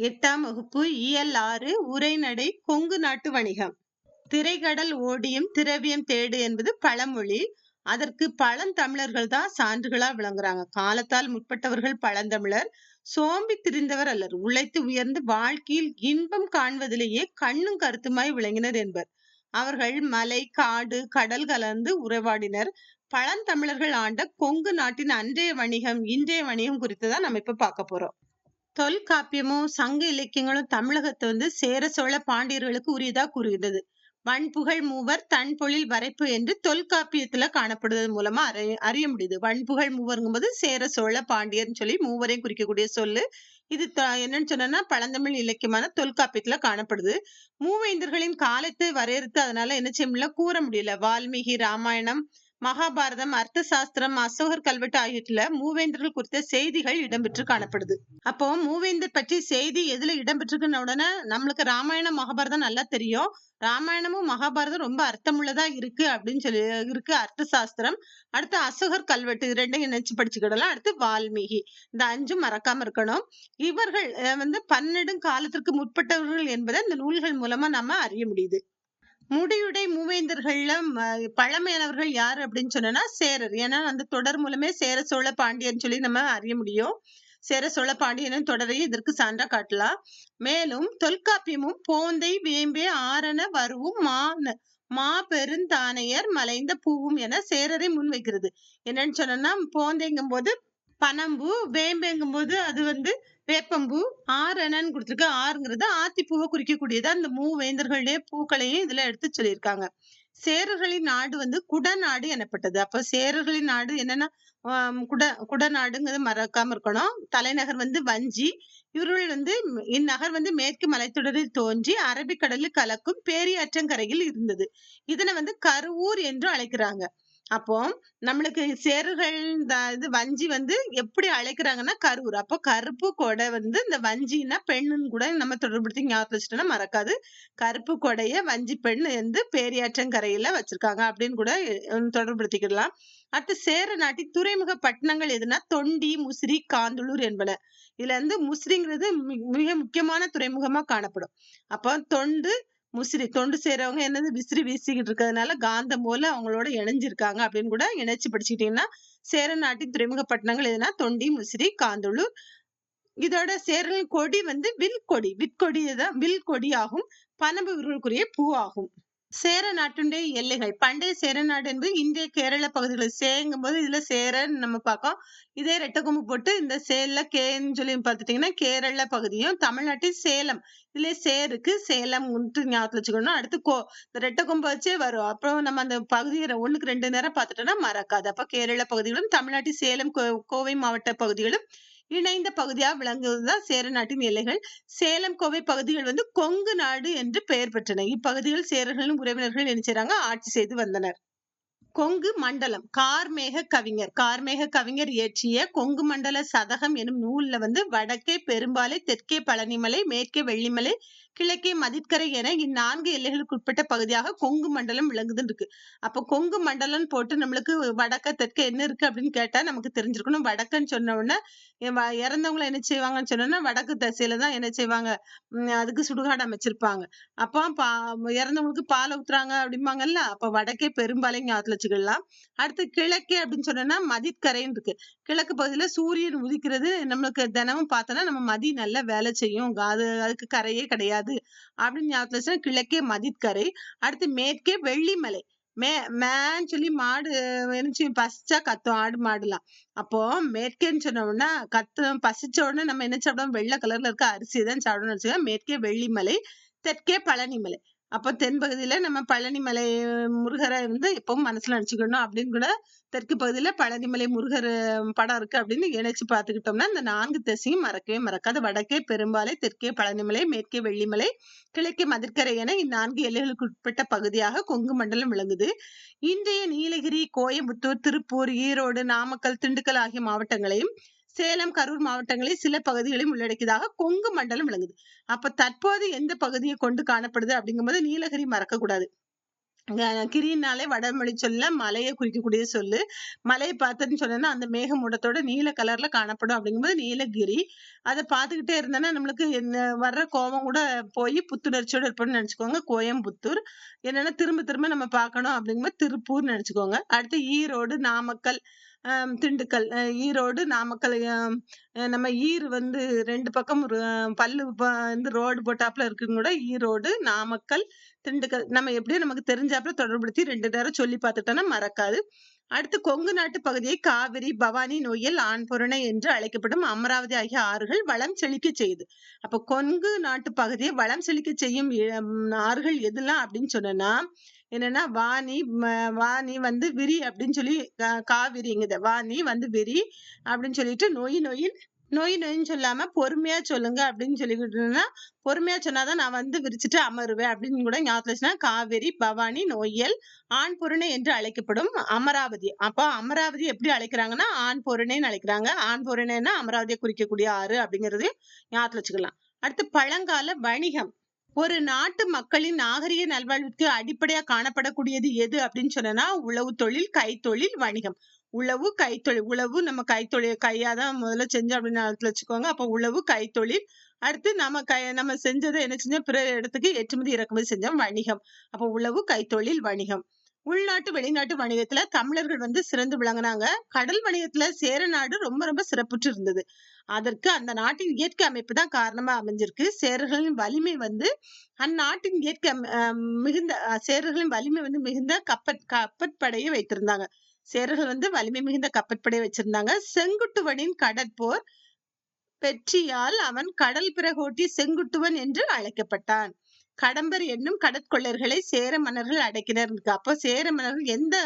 எட்டாம் வகுப்பு இயல் ஆறு உரைநடை கொங்கு நாட்டு வணிகம். திரைகடல் ஓடியும் திரவியம் தேடு என்பது பழமொழி. அதற்கு பழந்தமிழர்கள் தான் சான்றுகளா விளங்குறாங்க. காலத்தால் முற்பட்டவர்கள் பழந்தமிழர். சோம்பி திரிந்தவர் அல்லர். உழைத்து உயர்ந்து வாழ்க்கையில் இன்பம் காண்பதிலேயே கண்ணும் கருத்துமாய் விளங்கினர் என்பர். அவர்கள் மலை காடு கடல் கலந்து உறவாடினர் பழந்தமிழர்கள் ஆண்ட கொங்கு நாட்டின் அன்றைய வணிகம் இன்றைய வணிகம் குறித்து தான் நம்ம இப்ப பார்க்க போறோம். தொல்காப்பியமும் சங்க இலக்கியங்களும் தமிழகத்தை வந்து சேர சோழ பாண்டியர்களுக்கு உரியதா கூறுகிறது வன்புகழ் மூவர் தன் பொழில் வரைப்பு என்று தொல்காப்பியத்துல காணப்படுவது மூலமா அறிய அறிய முடியுது. வன்புகழ் மூவருங்கும்போது சேர சோழ பாண்டியர்னு சொல்லி மூவரையும் குறிக்கக்கூடிய சொல்லு. இது என்னன்னு சொன்னா பழந்தமிழ் இலக்கியமான தொல்காப்பியத்துல காணப்படுது. மூவேந்தர்களின் காலத்தை வரையறுத்து அதனால என்ன செய்ய முடியல? கூற முடியல. வால்மீகி ராமாயணம் மகாபாரதம் அர்த்த சாஸ்திரம் அசோகர் கல்வெட்டு ஆகியவற்றில் மூவேந்தர்கள் குறித்த செய்திகள் இடம்பெற்று காணப்படுது. அப்போ மூவேந்தர் பற்றி செய்தி எதுல இடம்பெற்றிருக்குன்னு உடனே நம்மளுக்கு ராமாயணம் மகாபாரதம் நல்லா தெரியும். ராமாயணமும் மகாபாரதம் ரொம்ப அர்த்தமுள்ளதா இருக்கு அப்படின்னு சொல்லி இருக்கு அர்த்த சாஸ்திரம் அடுத்து அசோகர் கல்வெட்டு இது ரெண்டையும் இணைச்சு படிச்சுக்கிடலாம். அடுத்து வால்மீகி இந்த அஞ்சும் மறக்காம இருக்கணும். இவர்கள் வந்து பன்னெண்டு காலத்திற்கு முற்பட்டவர்கள் என்பதை இந்த நூல்கள் மூலமா நம்ம அறிய முடியுது. முடியுடை மூவேந்தர்கள்ல பழமையானவர்கள் யாரு அப்படின்னு சொன்னா சேரர். ஏன்னா அந்த தொடர் மூலமே சேர சோழ பாண்டியன் சொல்லி நம்ம அறிய முடியும். சேர சோழ பாண்டியனின் தொடரையும் இதற்கு சான்றா காட்டலாம். மேலும் தொல்காப்பியமும் போந்தை வேம்பே ஆரண வருவும் மா மா பெருந்தானையர் மலைந்த பூவும் என சேரரை முன்வைக்கிறது. என்னன்னு சொன்னா போந்தைங்கும் போது பனம்பு வேம்பேங்கும் போது அது வந்து வேப்பம்பூ ஆரணன்னு கொடுத்துருக்கு ஆறுங்கிறது ஆத்திப்பூவை குறிக்கக்கூடியது அந்த மூவேந்தர்களுடைய பூக்களையும் இதுல எடுத்து சொல்லியிருக்காங்க. சேரர்களின் நாடு வந்து குடநாடு எனப்பட்டது. அப்ப சேரர்களின் நாடு என்னன்னா குட குடநாடுங்கிறது மறக்காம இருக்கணும். தலைநகர் வந்து வஞ்சி. இவர்கள் வந்து இந்நகர் வந்து மேற்கு மலைத்தொடரில் தோன்றி அரபிக்கடலில் கலக்கும் பேரியாற்றங்கரையில் இருந்தது. இதனை வந்து கருவூர் என்று அழைக்கிறாங்க. அப்போ நம்மளுக்கு சேருகள் இந்த இது வஞ்சி வந்து எப்படி அழைக்கிறாங்கன்னா கரூர் அப்போ கருப்பு கொடை வந்து இந்த வஞ்சின்னா பெண்ணுன்னு கூட நம்ம தொடர்படுத்தி ஞாபகம் வச்சுட்டோம்னா மறக்காது. கருப்பு கொடைய வஞ்சி பெண் வந்து பேரியாற்றங்கரையில வச்சிருக்காங்க அப்படின்னு கூட தொடர்படுத்திக்கலாம் அடுத்து சேர நாட்டின் துறைமுக பட்டணங்கள் எதுனா தொண்டி முசிறி காந்தளூர் என்பன. இதுல இருந்து முசிறிங்கிறது மிக முக்கியமான துறைமுகமா காணப்படும். அப்போ தொண்டு முசிறி தொண்டு செய்யறவங்க என்னது? விசிறி வீசிக்கிட்டு இருக்கிறதுனால காந்தம் போல அவங்களோட இணைஞ்சிருக்காங்க அப்படின்னு கூட இணைச்சு படிச்சுக்கிட்டீங்கன்னா சேர நாட்டின் துறைமுக பட்டணங்கள் எதுனா? தொண்டி முசிறி காந்தளூர் இதோட சேரல் கொடி வந்து வில் கொடி விற்கொடி தான் வில் கொடி ஆகும் பனம்பு பூ ஆகும் சேர நாட்டுடைய எல்லைகள். பண்டைய சேர நாடு என்பது இந்திய கேரள பகுதிகள் சேங்கும் போது இதுல சேரன்னு நம்ம பார்க்கோம் இதே ரெட்டக்கொம்பு போட்டு இந்த சேல கேன்னு சொல்லி பார்த்துட்டீங்கன்னா கேரள பகுதியும் தமிழ்நாட்டில் சேலம். இதுல சேருக்கு சேலம் ஞாபகத்துல வச்சுக்கணும். அடுத்து கோ இந்த ரெட்டக்கொம்பு வச்சே வரும். அப்புறம் நம்ம அந்த பகுதியை ஒண்ணுக்கு ரெண்டு நேரம் பார்த்துட்டோம்னா மறக்காது. அப்ப கேரள பகுதிகளும் தமிழ்நாட்டில் சேலம் கோவை மாவட்ட பகுதிகளும் இணைந்த பகுதியாக விளங்குவதுதான் சேர நாட்டின் எல்லைகள். சேலம் கோவை பகுதிகள் வந்து கொங்கு நாடு என்று பெயர் பெற்றன. இப்பகுதிகள் சேரர்களும் உறவினர்கள் என்ன செய்றாங்க? ஆட்சி செய்து வந்தனர். கொங்கு மண்டலம் கார்மேக கவிஞர். கார்மேக கவிஞர் இயற்றிய கொங்கு மண்டல சதகம் எனும் நூல்ல வந்து வடக்கே பெரும்பாலை தெற்கே பழனிமலை மேற்கே வெள்ளிமலை கிழக்கே மதிற்கரை என இந்நான்கு எல்லைகளுக்கு உட்பட்ட பகுதியாக கொங்கு மண்டலம் விளங்குதுன்னு இருக்கு அப்ப கொங்கு மண்டலம் போட்டு நம்மளுக்கு வடக்க தெற்க என்ன இருக்கு அப்படின்னு கேட்டா நமக்கு தெரிஞ்சிருக்கணும். வடக்குன்னு சொன்ன உடனே இறந்தவங்களை என்ன செய்வாங்கன்னு சொன்னோம்னா வடக்கு திசையில தான் என்ன செய்வாங்க? அதுக்கு சுடுகாடு அமைச்சிருப்பாங்க. அப்போ பா இறந்தவங்களுக்கு பால் ஊத்துறாங்க அப்படிம்பாங்கல்ல? அப்ப வடக்கே பெரும்பாலைங்க ஞாபகத்துல வச்சுக்கலாம். அடுத்து கிழக்கே அப்படின்னு சொன்னோம்னா மதிக்கரைன்னு இருக்கு கிழக்கு பகுதியில சூரியன் உதிக்கிறது நம்மளுக்கு தினமும் பார்த்தோன்னா நம்ம மதி நல்லா வேலை செய்யும். அது அதுக்கு கரையே கிடையாது. அப்படின்னு ஞாபகத்துல கிழக்கே மதிக்கரை அடுத்து மேற்கே வெள்ளிமலை. மே மேன்னு சொல்லி மாடு நினைச்சு பசிச்சா கத்தும் ஆடு மாடுலாம். அப்போ மேற்கேன்னு சொன்னோம்னா உடனே கத்து பசிச்ச உடனே நம்ம என்ன சாப்பிடுவோம் வெள்ளை கலர்ல இருக்க அரிசி தான் சாப்பிடணும்னு வச்சுக்கோங்க. மேற்கே வெள்ளிமலை தெற்கே பழனிமலை. அப்போ தென்பகுதியில நம்ம பழனிமலை முருகரை வந்து எப்பவும் மனசுல நினைச்சுக்கணும். அப்படின்னு கூட தெற்கு பகுதியில பழனிமலை முருகர் படம் இருக்கு அப்படின்னு இணைச்சு பார்த்துக்கிட்டோம்னா இந்த நான்கு திசையும் மறக்கவே மறக்காது. வடக்கே பெரும்பாலை தெற்கே பழனிமலை மேற்கே வெள்ளிமலை கிழக்கே மதுக்கரை என இந்நான்கு எல்லைகளுக்கு உட்பட்ட பகுதியாக கொங்கு மண்டலம் விளங்குது. இன்றைய நீலகிரி கோயம்புத்தூர் திருப்பூர் ஈரோடு நாமக்கல் திண்டுக்கல் ஆகிய மாவட்டங்களையும் சேலம் கரூர் மாவட்டங்களில் சில பகுதிகளையும் உள்ளடக்கியதாக கொங்கு மண்டலம் விளங்குது. அப்ப தற்போது எந்த பகுதியை கொண்டு காணப்படுது அப்படிங்கும்போது நீலகிரி மறக்க கூடாது கிரினாலே வடமொழி சொல்ல மலையை குறிக்கக்கூடிய சொல்லு. மலையை பார்த்ததுன்னு சொன்னேன்னா அந்த மேகமூட்டத்தோட நீல கலர்ல காணப்படும் அப்படிங்கும்போது நீலகிரி. அதை பார்த்துக்கிட்டே இருந்தேன்னா நம்மளுக்கு என்ன வர்ற கோபம் கூட போய் புத்துணர்ச்சியோட இருப்போம்னு நினைச்சுக்கோங்க. கோயம்புத்தூர். என்னன்னா திரும்ப திரும்ப நம்ம பார்க்கணும் அப்படிங்கும்போது திருப்பூர்னு நினைச்சுக்கோங்க. அடுத்து ஈரோடு நாமக்கல் திண்டுக்கல் ஈரோடு நாமக்கல் நம்ம ஈர் வந்து ரெண்டு பக்கம் ஒரு, பல்லு வந்து ரோடு போட்டாப்புல இருக்குங்க கூட ஈரோடு நாமக்கல் திண்டுக்கல் நம்ம எப்படியும் நமக்கு தெரிஞ்சாப்புல தொடர்புடுத்தி ரெண்டு நேரம் சொல்லி பார்த்துட்டோம்னா மறக்காது. அடுத்து கொங்கு நாட்டு பகுதியை காவிரி பவானி நொய்யல் ஆண்பொருணை என்று அழைக்கப்படும் அமராவதி ஆகிய ஆறுகள் வளம் செழிக்க செய்யுது. அப்ப கொங்கு நாட்டு பகுதியை வளம் செழிக்க செய்யும் ஆறுகள் எதெல்லாம் அப்படின்னு சொன்னோம்னா என்னன்னா வாணி வாணி வந்து விரி அப்படின்னு சொல்லி காவிரிங்குது வாணி வந்து விரி அப்படின்னு சொல்லிட்டு நொய் நொயின் நொய் நொயின்னு சொல்லாம பொறுமையா சொல்லுங்க அப்படின்னு சொல்லிக்கிட்டோம்னா பொறுமையா சொன்னாதான் நான் வந்து விரிச்சிட்டு அமருவேன் அப்படின்னு கூட ஞாபகத்துல வச்சுன்னா காவேரி பவானி நொய்யல் ஆண் பொருணை என்று அழைக்கப்படும் அமராவதி. அப்போ அமராவதி எப்படி அழைக்கிறாங்கன்னா ஆண் பொருணைன்னு அழைக்கிறாங்க. ஆண் பொருணைன்னா அமராவதியை குறிக்கக்கூடிய ஆறு அப்படிங்கறது ஞாபகத்துல வச்சுக்கலாம். அடுத்து பழங்கால வணிகம். ஒரு நாட்டு மக்களின் நாகரிக நல்வாழ்வுக்கு அடிப்படையா காணப்படக்கூடியது எது அப்படின்னு சொன்னா உழவு தொழில் கைத்தொழில் வணிகம். உழவு கைத்தொழில். உழவு நம்ம கைத்தொழில் கையாதான் முதல்ல செஞ்சோம் அப்படின்னு ஞாபகத்துல வச்சுக்கோங்க. அப்ப உழவு கைத்தொழில். அடுத்து நம்ம கை நம்ம செஞ்சதை என்ன செஞ்சோம்? பிற இடத்துக்கு ஏற்றுமதி இறக்குமதி செஞ்சோம் வணிகம். அப்ப உழவு கைத்தொழில் வணிகம். உள்நாட்டு வெளிநாட்டு வணிகத்துல தமிழர்கள் வந்து சிறந்து விளங்குனாங்க. கடல் வணிகத்துல சேர நாடு ரொம்ப ரொம்ப சிறப்புற்று இருந்தது. அதற்கு அந்த நாட்டின் இயற்கை அமைப்பு தான் காரணமா அமைஞ்சிருக்கு. சேரர்களின் வலிமை வந்து அந்நாட்டின் இயற்கை மிகுந்த சேரர்களின் வலிமை வந்து மிகுந்த கப்பற் கப்பற்படையை வைத்திருந்தாங்க. சேரர்கள் வந்து வலிமை மிகுந்த கப்பற்படையை வச்சிருந்தாங்க செங்குட்டுவனின் கடற்போர் வெற்றியால் அவன் கடல் பிறகோட்டி செங்குட்டுவன் என்று அழைக்கப்பட்டான். கடம்பர் என்னும் கடற்கொள்ளர்களை சேர மன்னர்கள் அடக்கினர். அப்போ சேர மன்னர்கள் எந்த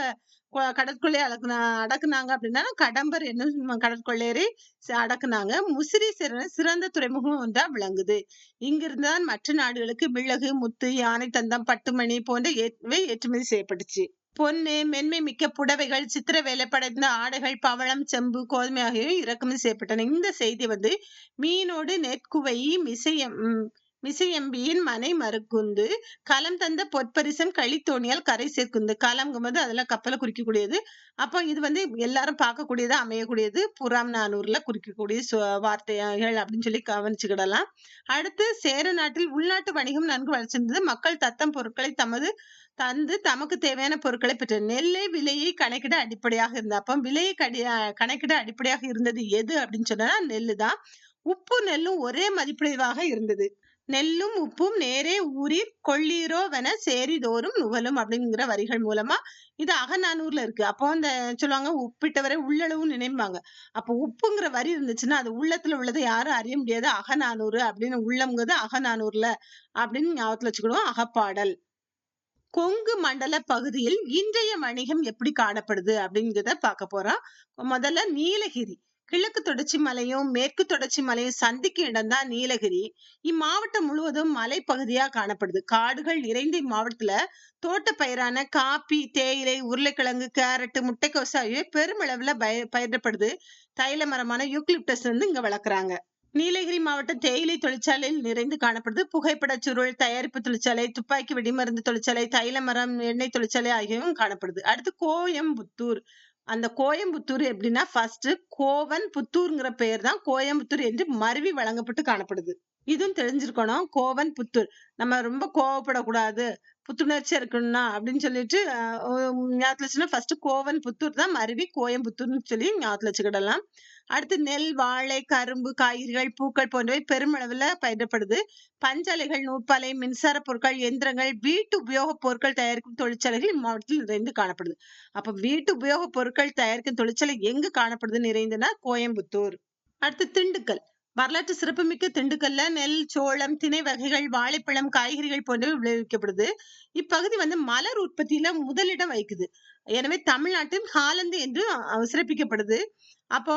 கடற்கொள்ளை அடக்குனா அடக்குனாங்க அப்படின்னா கடம்பர் என்னும் கடற்கொள்ளையரை அடக்குனாங்க. முசிறி சிற- சிறந்த துறைமுகம் ஒன்றா விளங்குது. இங்கிருந்துதான் மற்ற நாடுகளுக்கு மிளகு முத்து யானை தந்தம் பட்டுமணி போன்ற ஏற்றுமதி செய்யப்பட்டுச்சு. பொன்னு மென்மை மிக்க புடவைகள் சித்திர வேலைப்படைந்த ஆடைகள் பவளம் செம்பு கோதுமை ஆகியவை இறக்குமதி செய்யப்பட்டன. இந்த செய்தி வந்து மீனோடு நெற்குவை மிசையம் மிசையம்பியின் மனை மறுக்குந்து களம் தந்த பொற்பரிசம் களித்தோணியால் கரை சேர்க்குந்து. களம்ங்கும்போது அதெல்லாம் கப்பலை குறிக்கக்கூடியது. அப்போ இது வந்து எல்லாரும் பார்க்கக்கூடியதா அமையக்கூடியது. புறாம் நானூர்ல குறிக்கக்கூடிய வார்த்தைகள் அப்படின்னு சொல்லி கவனிச்சுக்கிடலாம். அடுத்து சேர நாட்டில் உள்நாட்டு வணிகம் நன்கு வளர்ச்சிருந்தது மக்கள் தத்தம் பொருட்களை தமது தந்து தமக்கு தேவையான பொருட்களை பெற்ற நெல்லை விலையை கணக்கிட அடிப்படையாக இருந்தது அப்போ விலையை கடி கணக்கிட அடிப்படையாக இருந்தது எது அப்படின்னு சொன்னா நெல்லு தான் உப்பு நெல்லும் ஒரே மதிப்புடையவாக இருந்தது. நெல்லும் உப்பும் நேரே ஊறி கொள்ளீரோவென சேரிதோறும் நுவலும் அப்படிங்கிற வரிகள் மூலமா இது அகநானூர்ல இருக்கு. அப்போ அந்த சொல்லுவாங்க உப்பிட்டவரை உள்ளளவும் நினைப்பாங்க அப்போ உப்புங்கிற வரி இருந்துச்சுன்னா அது உள்ளத்துல உள்ளதை யாரும் அறிய முடியாது. அகநானூறு அப்படின்னு உள்ளம்ங்கிறது அகநானூர்ல அப்படின்னு ஞாபகத்துல வச்சுக்கணும். அகப்பாடல். கொங்கு மண்டல பகுதியில் இன்றைய வணிகம் எப்படி காணப்படுது அப்படிங்கிறத பார்க்க போறோம். முதல்ல நீலகிரி. கிழக்கு தொடர்ச்சி மலையும் மேற்கு தொடர்ச்சி மலையும் சந்திக்கும் இடம்தான் நீலகிரி. இம்மாவட்டம் முழுவதும் மலைப்பகுதியா காணப்படுது. காடுகள் நிறைந்த இம்மாவட்டத்துல தோட்ட பயிரான காப்பி தேயிலை உருளைக்கிழங்கு கேரட் முட்டைக்கோசு ஆகியவை பெருமளவுல பய பயிரிடப்படுது. தைல மரமான யூக்லிப்டஸ் வந்து இங்க வளர்க்குறாங்க. நீலகிரி மாவட்டம் தேயிலை தொழிற்சாலையில் நிறைந்து காணப்படுது. புகைப்பட சுருள் தயாரிப்பு தொழிற்சாலை துப்பாக்கி வெடிமருந்து தொழிற்சாலை தைல மரம் எண்ணெய் தொழிற்சாலை ஆகியவையும் காணப்படுது. அடுத்து கோயம்புத்தூர். அந்த கோயம்புத்தூர் எப்படின்னா ஃபர்ஸ்ட் கோவன் புத்தூர்ங்கிற பெயர் தான் கோயம்புத்தூர் என்று மருவி வழங்கப்பட்டு காணப்படுது. இதுவும் தெரிஞ்சிருக்கணும். கோவன் புத்தூர் நம்ம ரொம்ப கோவப்படக்கூடாது. புத்துணர்ச்சியா இருக்கணும்னா அப்படின்னு சொல்லிட்டு ஞாபகத்துல வச்சுன்னா ஃபர்ஸ்ட் கோவன் புத்தூர் தான் மருவி கோயம்புத்தூர்னு சொல்லி ஞாபகத்துல வச்சுக்கிடலாம். அடுத்து நெல் வாழை கரும்பு காய்கறிகள் பூக்கள் போன்றவை பெருமளவுல பயிரிடப்படுது. பஞ்சாலைகள் நூற்பாலை மின்சார பொருட்கள் எந்திரங்கள் வீட்டு உபயோகப் பொருட்கள் தயாரிக்கும் தொழிற்சாலைகள் இம்மாவட்டத்தில் நிறைந்து காணப்படுது. அப்ப வீட்டு உபயோகப் பொருட்கள் தயாரிக்கும் தொழிற்சாலை எங்கு காணப்படுது நிறைந்துன்னா கோயம்புத்தூர். அடுத்து திண்டுக்கல். வரலாற்று சிறப்புமிக்க திண்டுக்கல்ல நெல் சோளம் திணை வகைகள் வாழைப்பழம் காய்கறிகள் போன்றவை விளைவிக்கப்படுது. இப்பகுதி வந்து மலர் உற்பத்தியில முதலிடம் வகிக்குது. எனவே தமிழ்நாட்டின் ஹாலந்து என்று அஹ், சிறப்பிக்கப்படுது. அப்போ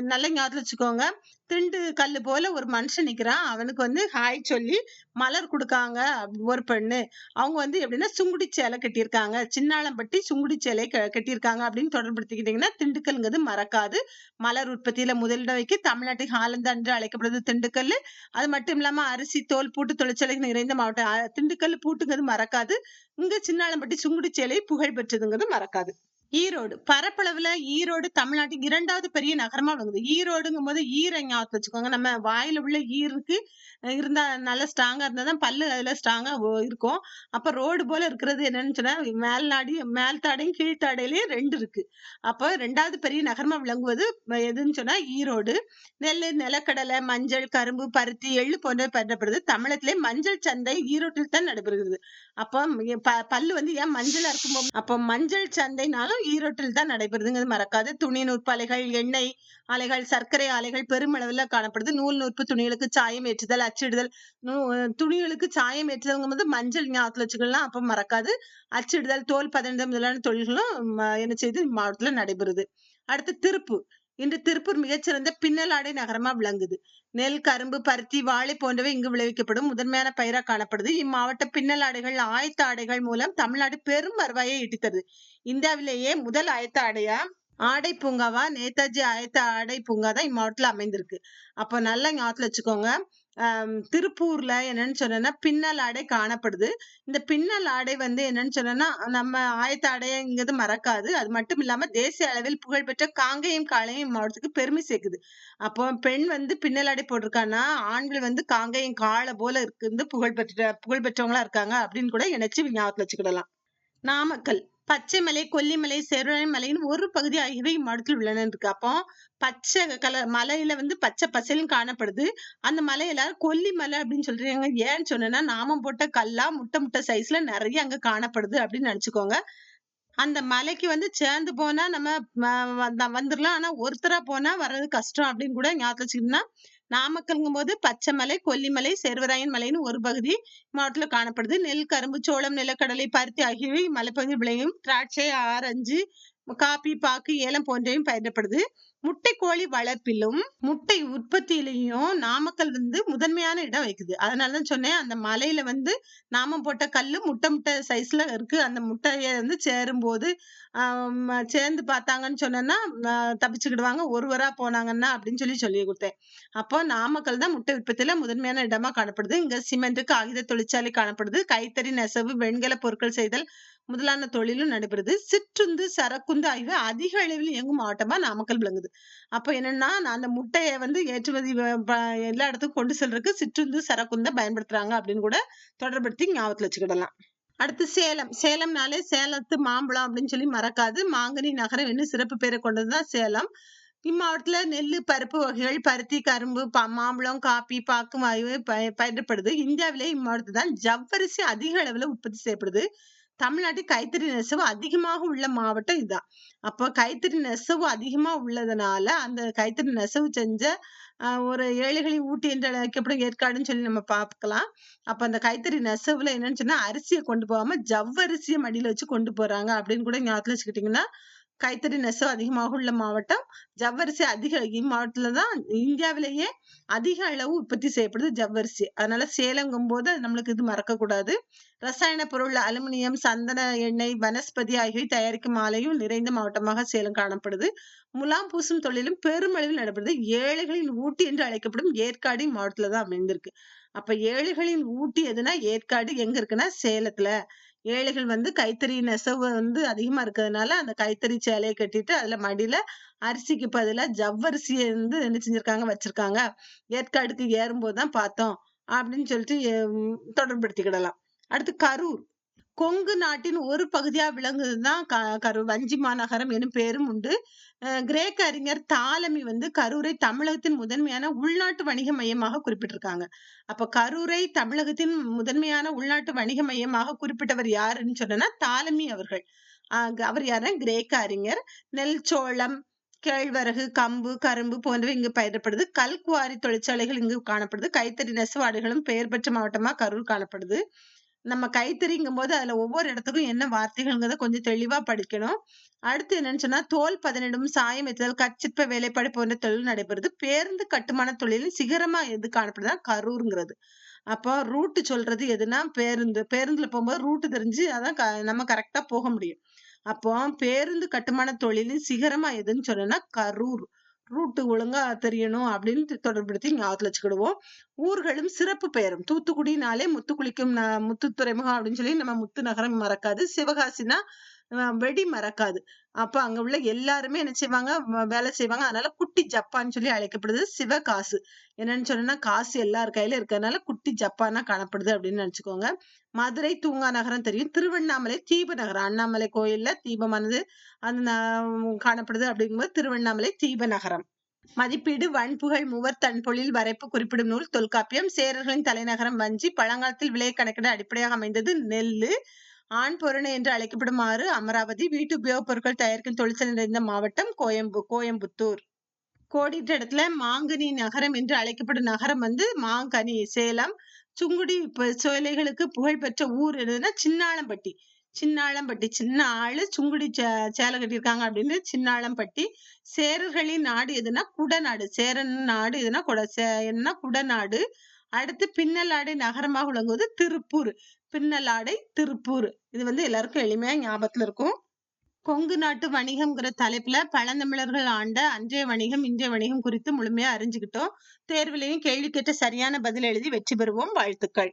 நல்ல ஞாபகத்துல வச்சுக்கோங்க. திண்டு கல்லு போல ஒரு மனுஷன் நிக்கிறான். அவனுக்கு வந்து ஹாய் சொல்லி மலர் கொடுக்காங்க. அப்படி ஒரு பெண்ணு. அவங்க வந்து எப்படின்னா சுங்குடி சேலை கட்டியிருக்காங்க. சின்னாளம்பட்டி சுங்குடி சேலை க- கட்டியிருக்காங்க அப்படின்னு தொடர்படுத்திக்கிட்டீங்கன்னா திண்டுக்கல்ங்கிறது மறக்காது. மலர் உற்பத்தியில முதலிடம் வைக்க தமிழ்நாட்டின் ஹாலந்து என்று அழைக்கப்படுது திண்டுக்கல் அது மட்டும் இல்லாம அரிசி தோல் பூட்டு தொழிற்சாலை நிறைந்த மாவட்டம். திண்டுக்கல் பூட்டுங்கிறது மறக்காது. இங்க சின்னாளம்பட்டி சுங்குடி சேலை புகழ் பெற்றதுங்கிறது மறக்காது. ஈரோடு. பரப்பளவுல ஈரோடு தமிழ்நாட்டின் இரண்டாவது பெரிய நகரமா விளங்குது. ஈரோடுங்கும் போது ஈர வச்சுக்கோங்க. நம்ம வாயில உள்ள ஈருக்கு இருந்தா நல்லா ஸ்ட்ராங்கா இருந்தா தான் பல்லு அதுல ஸ்ட்ராங்கா இருக்கும். அப்ப ரோடு போல இருக்கிறது என்னன்னு சொன்னா மேல்நாடி மேல்தாடையும் கீழ்த்தாடையிலயும் ரெண்டு இருக்கு. அப்ப ரெண்டாவது பெரிய நகரமா விளங்குவது எதுன்னு சொன்னா ஈரோடு. நெல் நிலக்கடலை மஞ்சள் கரும்பு பருத்தி எள்ளு போன்ற பயிரிடப்படுது தமிழகத்திலே மஞ்சள் சந்தை ஈரோட்டில் தான் நடைபெறுகிறது. அப்போ ப- பல்லு வந்து ஏன் மஞ்சளா இருக்கும் அப்போ மஞ்சள் சந்தைனாலும் ஈரோட்டில் தான் நடைபெறுதுங்கிறது மறக்காது. துணி நூற்பாலைகள் எண்ணெய் ஆலைகள் சர்க்கரை ஆலைகள் பெருமளவில் காணப்படுது. நூல் நூற்பு துணிகளுக்கு சாயம் ஏற்றுதல் அச்சிடுதல். நூ- துணிகளுக்கு சாயம் ஏற்றுதல்ங்கும் போது மஞ்சள் ஞாபகத்தில் வச்சுக்கலாம் அப்ப மறக்காது. அச்சிடுதல் தோல் பதனிடம் முதலான தொழில்களும் என்ன செய்து மாவட்டத்துல நடைபெறுது. அடுத்து திருப்பூர் இன்று திருப்பூர் மிகச்சிறந்த பின்னலாடை நகரமா விளங்குது. நெல் கரும்பு பருத்தி வாழை போன்றவை இங்கு விளைவிக்கப்படும். முதன்மையான பயிரா காணப்படுது. இம்மாவட்ட பின்னலாடைகள் ஆயத்த ஆடைகள் மூலம் தமிழ்நாடு பெரும் வருவாயை ஈட்டித்தருது இந்தியாவிலேயே முதல் ஆயத்த ஆடையா? ஆடை பூங்காவா? நேதாஜி ஆயத்த ஆடை பூங்கா தான் இம்மாவட்டத்துல அமைந்திருக்கு. அப்போ நல்லா ஞாபகத்துல வச்சுக்கோங்க. திருப்பூர்ல என்னன்னு சொன்னா பின்னல் ஆடை காணப்படுது. இந்த பின்னல் ஆடை வந்து என்னன்னு சொன்னா நம்ம ஆயத்த ஆடைங்கிறது மறக்காது. அது மட்டும் இல்லாம தேசிய அளவில் புகழ்பெற்ற காங்கேயம் காளையம் மாவட்டத்துக்கு பெருமை சேர்க்குது. அப்போ பெண் வந்து பின்னல் ஆடை போட்டிருக்கான்னா ஆண்கள் வந்து காங்கேயம் காளை போல இருக்கு புகழ்பெற்ற புகழ்பெற்றவங்களா இருக்காங்க அப்படின்னு கூட இணைச்சு ஞாபகத்துல வச்சுக்கிடலாம். நாமக்கல். பச்சைமலை கொல்லிமலை செருளைமலைன்னு மலைன்னு ஒரு பகுதி ஆகியவை இம்மாவட்டத்தில் உள்ளன இருக்கு அப்போ பச்சை கலர் மலையில வந்து பச்சை பசையும் காணப்படுது. அந்த மலை எல்லாரும் கொல்லிமலை அப்படின்னு சொல்றீங்க. ஏன்னு சொன்னா நாமம் போட்ட கல்லா முட்டை முட்டை சைஸ்ல நிறைய அங்க காணப்படுது அப்படின்னு நினைச்சுக்கோங்க. அந்த மலைக்கு வந்து சேர்ந்து போனா நம்ம வந்த- வந்துடலாம் ஆனா ஒருத்தரா போனா வர்றது கஷ்டம் அப்படின்னு கூட ஞாபகம் வச்சுக்கிட்டோம்னா நாமக்கல்ங்கும் போது பச்சைமலை கொல்லிமலை சேர்வராயன் மலைன்னு ஒரு பகுதி மாவட்டத்துல காணப்படுது. நெல் கரும்பு சோளம் நிலக்கடலை பருத்தி ஆகியவை மலைப்பகுதி விளையும். திராட்சை ஆரஞ்சு காபி பாக்கு ஏலம் போன்றவையும் பயிரிடப்படுது. முட்டை கோழி வளர்ப்பிலும் முட்டை உற்பத்தியிலையும் நாமக்கல் வந்து முதன்மையான இடம் வைக்குது அதனாலதான் சொன்னேன் அந்த மலையில வந்து நாமம் போட்ட கல்லு முட்டை முட்டை சைஸ்ல இருக்கு. அந்த முட்டையை வந்து சேரும்போது சேர்ந்து பார்த்தாங்கன்னு சொன்னேன்னா தப்பிச்சுக்கிடுவாங்க. ஒருவரா போனாங்கன்னா அப்படின்னு சொல்லி சொல்லி கொடுத்தேன். அப்போ நாமக்கல் தான் முட்டை உற்பத்தியில முதன்மையான இடமா காணப்படுது. இங்க சிமெண்ட் காகித தொழிற்சாலை காணப்படுது. கைத்தறி நெசவு வெண்கல பொருட்கள் செய்தல் முதலான தொழிலும் நடைபெறுது. சிற்றுந்து சரக்குந்து ஆகியவை அதிக அளவில் இயங்கும் மாவட்டமா நாமக்கல் விளங்குது. அப்ப என்னன்னா நான் அந்த முட்டையை வந்து ஏற்றுமதி எல்லா இடத்துக்கும் கொண்டு செல்றதுக்கு சிற்றுந்து சரக்குந்த பயன்படுத்துறாங்க அப்படின்னு கூட தொடர்படுத்தி ஞாபகத்துல வச்சுக்கிடலாம். அடுத்து சேலம். சேலம்னாலே சேலத்து மாம்பழம் அப்படின்னு சொல்லி மறக்காது. மாங்கனி நகரம் என்ன சிறப்பு பேரை கொண்டதுதான் சேலம். இம்மாவட்டத்துல நெல்லு பருப்பு வகைகள் பருத்தி கரும்பு ப- மாம்பழம் காப்பி பாக்கு ஆகியவை பய- பயிரிடப்படுது. இந்தியாவிலே இம்மாவட்டத்தில் தான் ஜவ்வரிசி அதிக அளவுல உற்பத்தி செய்யப்படுது. தமிழ்நாட்டில் கைத்தறி நெசவு அதிகமாக உள்ள மாவட்டம் இதுதான் அப்போ கைத்தறி நெசவு அதிகமா உள்ளதுனால அந்த கைத்தறி நெசவு செஞ்ச ஆஹ், ஒரு ஏழைகளை ஊட்டி என்று அழைக்கப்படும் ஏற்காடுன்னு சொல்லி நம்ம பார்க்கலாம். அப்ப அந்த கைத்தறி நெசவுல என்னன்னு சொன்னா அரிசியை கொண்டு போகாம ஜவ்வரிசியை மடியில வச்சு கொண்டு போறாங்க அப்படின்னு கூட ஞாபகத்துல வச்சுக்கிட்டீங்கன்னா கைத்தறி நெசவு அதிகமாக உள்ள மாவட்டம் ஜவ்வரிசி அதிக இம்மாவட்டத்துல தான் இந்தியாவிலேயே அதிக அளவு உற்பத்தி செய்யப்படுது ஜவ்வரிசி. அதனால சேலங்கும் போது நம்மளுக்கு இது மறக்க கூடாது ரசாயன பொருள் அலுமினியம் சந்தன எண்ணெய் வனஸ்பதி ஆகியவை தயாரிக்கும் ஆலையும் நிறைந்த மாவட்டமாக சேலம் காணப்படுது. முலாம் பூசும் தொழிலும் பெருமளவில் நடைபெறுது. ஏழைகளின் ஊட்டி என்று அழைக்கப்படும் ஏற்காடு மாவட்டத்துல தான் அமைந்திருக்கு. அப்ப ஏழைகளின் ஊட்டி எதுனா ஏற்காடு எங்க இருக்குன்னா சேலத்துல. ஏழைகள் வந்து கைத்தறி நெசவு வந்து அதிகமா இருக்கிறதுனால அந்த கைத்தறி சேலையை கட்டிட்டு அதுல மடியில அரிசிக்கு பதிலா ஜவ்வரிசியை வந்து என்ன செஞ்சிருக்காங்க? வச்சிருக்காங்க. ஏற்காடுக்கு ஏறும்போது தான் பார்த்தோம். அப்படின்னு சொல்லிட்டு ஹம், தொடர்படுத்திக்கிடலாம் அடுத்து கரூர். கொங்கு நாட்டின் ஒரு பகுதியா விளங்குதுதான் கரு கரூர் வஞ்சி மாநகரம் எனும் பெயரும் உண்டு. கிரேக்க அறிஞர் தாலமி வந்து கரூரை தமிழகத்தின் முதன்மையான உள்நாட்டு வணிக மையமாக குறிப்பிட்டிருக்காங்க. அப்ப கரூரை தமிழகத்தின் முதன்மையான உள்நாட்டு வணிக மையமாக குறிப்பிட்டவர் யாருன்னு சொன்னா தாலமி அவர்கள். ஆஹ் அவர் யாருன்னா கிரேக்க அறிஞர். நெல் சோளம் கேழ்வரகு கம்பு கரும்பு போன்றவை இங்கு பயிரிடப்படுது. கல்குவாரி தொழிற்சாலைகள் இங்கு காணப்படுது. கைத்தறி நெசவாடுகளும் பெயர் பெற்ற மாவட்டமா கரூர் காணப்படுது. நம்ம கைத்தறிங்கும் போது அதுல ஒவ்வொரு இடத்துக்கும் என்ன வார்த்தைகள்ங்கிறத கொஞ்சம் தெளிவா படிக்கணும். அடுத்து என்னன்னு சொன்னா தோல் பதனிடும் சாயம் எத்துதல் கச்சிற்ப வேலைப்பாடு போன்ற தொழில் நடைபெறுது. பேருந்து கட்டுமான தொழிலில் சிகரமா எது காணப்படுதுன்னா கரூருங்கிறது. அப்போ ரூட்டு சொல்றது எதுனா பேருந்து பேருந்துல போகும்போது ரூட்டு தெரிஞ்சு அதான் க- நம்ம கரெக்டா போக முடியும். அப்போ பேருந்து கட்டுமான தொழிலின் சிகரமா எதுன்னு சொன்னா கரூர். ரூட்டு ஒழுங்கா தெரியணும் அப்படின்னு தொடர்படுத்தி ஞாபகத்துல வச்சுக்கிடுவோம். ஊர்களும் சிறப்பு பெயரும். தூத்துக்குடினாலே முத்து குளிக்கும் முத்து துறைமுகம் அப்படின்னு சொல்லி நம்ம முத்து நகரம் மறக்காது. சிவகாசினா வெடி மறக்காது. அப்ப அங்க உள்ள எல்லாருமே என்ன செய்வாங்க? வேலை செய்வாங்க. அதனால குட்டி ஜப்பான்னு சொல்லி அழைக்கப்படுது. சிவகாசு என்னன்னு சொன்னா காசு எல்லார் கையில இருக்கிறதுனால குட்டி ஜப்பானா காணப்படுது அப்படின்னு நினைச்சுக்கோங்க. மதுரை தூங்கா நகரம் தெரியும். திருவண்ணாமலை தீப நகரம். அண்ணாமலை கோயில்ல தீபமானது அந்த காணப்படுது அப்படிங்கும்போது திருவண்ணாமலை தீப நகரம். மதிப்பீடு வன்புகழ் மூவர் தன்பொழில் வரைப்பு குறிப்பிடும் நூல் தொல்காப்பியம் சேரர்களின் தலைநகரம் வஞ்சி பழங்காலத்தில் விலை கணக்கிட அடிப்படையாக அமைந்தது நெல்லு. ஆண் பொருணை என்று அழைக்கப்படுமாறு அமராவதி வீட்டு உபயோகப் பொருட்கள் தயாரிக்கும் தொழிற்சாலை நிறைந்த மாவட்டம் கோயம்பு கோயம்புத்தூர். கோடிட்ட இடத்துல மாங்கனி நகரம் என்று அழைக்கப்படும் நகரம் வந்து மாங்கனி சேலம். சுங்குடி சோலைகளுக்கு புகழ்பெற்ற ஊர் எதுன்னா சின்னாளம்பட்டி. சின்னாளம்பட்டி சின்ன ஆளு சுங்குடி சே- சேலை கட்டியிருக்காங்க அப்படின்னு சின்னாளம்பட்டி. சேரர்களின் நாடு எதுனா குடநாடு. சேரன் நாடு எதுனா குட என்ன குடநாடு. அடுத்து பின்னலாடை நகரமாக விளங்குவது திருப்பூர். பின்னலாடை திருப்பூர். இது வந்து எல்லாருக்கும் எளிமையா ஞாபகத்துல இருக்கும். கொங்கு நாட்டு வணிகம்ங்கிற தலைப்புல பழந்தமிழர்கள் ஆண்ட அன்றைய வணிகம் இன்றைய வணிகம் குறித்து முழுமையா அறிஞ்சுக்கிட்டோம். தேர்விலையும் கேள்வி கேட்ட சரியான பதில் எழுதி வெற்றி பெறுவோம். வாழ்த்துக்கள்.